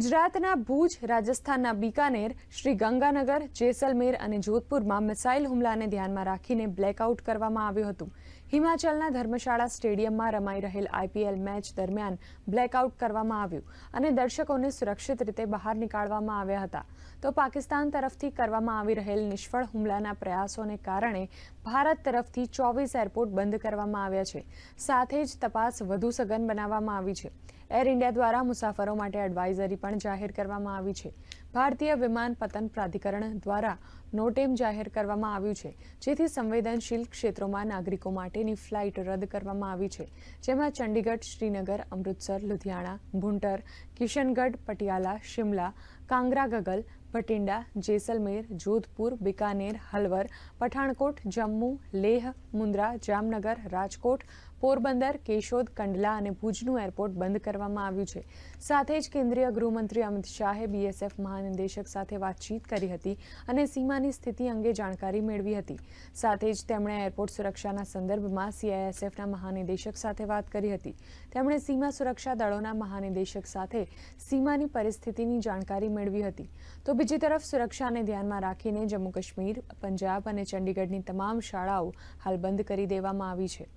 ગુજરાતના ભુજ, રાજસ્થાનના બિકાનેર, શ્રી ગંગાનગર, જેસલમેર અને જોધપુરમાં મિસાઇલ હુમલાને ધ્યાનમાં રાખીને બ્લેકઆઉટ કરવામાં આવ્યું હતું. હિમાચલના ધર્મશાળા સ્ટેડિયમમાં રમાઈ રહેલ આઈપીએલ મેચ દરમિયાન બ્લેકઆઉટ કરવામાં આવ્યું અને દર્શકોને સુરક્ષિત રીતે બહાર નીકાળવામાં આવ્યા હતા. તો પાકિસ્તાન તરફથી કરવામાં આવી રહેલ નિષ્ફળ હુમલાના પ્રયાસોને કારણે ભારત તરફથી ચોવીસ એરપોર્ટ બંધ કરવામાં આવ્યા છે. સાથે જ તપાસ વધુ સઘન બનાવવામાં આવી છે. એર ઇન્ડિયા દ્વારા મુસાફરો માટે એડવાઇઝરી પણ જાહેર કરવામાં આવી છે. ભારતીય વિમાન પતન પ્રાધિકરણ દ્વારા નોટેમ જાહેર કરવામાં આવ્યું છે. જેથી સંવેદનશીલ ક્ષેત્રોમાં નાગરિકો માટેની ફ્લાઇટ રદ કરવામાં આવી છે. જેમાં ચંડીગઢ, શ્રીનગર, અમૃતસર, લુધિયાણા, ભૂંટર, કિશનગઢ, પટિયાલા, શિમલા કાંગરા ગગલ, ભટિંડા, જેસલમેર, જોધપુર, બિકાનેર, હલવર, પઠાણકોટ, જમ્મુ, લેહ, મુન્દ્રા, જામનગર, રાજકોટ, પોરબંદર, કેશોદ, કંડલા અને ભુજનું એરપોર્ટ બંધ કરવામાં આવ્યું છે. સાથે જ કેન્દ્રીય ગૃહમંત્રી અમિત શાહે બીએસએફ મહાનિદેશક સાથે વાતચીત કરી હતી અને સીમાની સ્થિતિ અંગે જાણકારી મેળવી હતી. સાથે જ તેમણે એરપોર્ટ સુરક્ષાના સંદર્ભમાં સીઆઈએસએફના મહાનિદેશક સાથે વાત કરી હતી. તેમણે સીમા સુરક્ષા દળોના મહાનિદેશક સાથે સીમાની પરિસ્થિતિની જાણકારી મેળવી હતી. તો બીજી તરફ સુરક્ષાને ધ્યાનમાં રાખીને જમ્મુ કાશ્મીર, પંજાબ અને ચંડીગઢની તમામ શાળાઓ હાલ બંધ કરી દેવામાં આવી છે.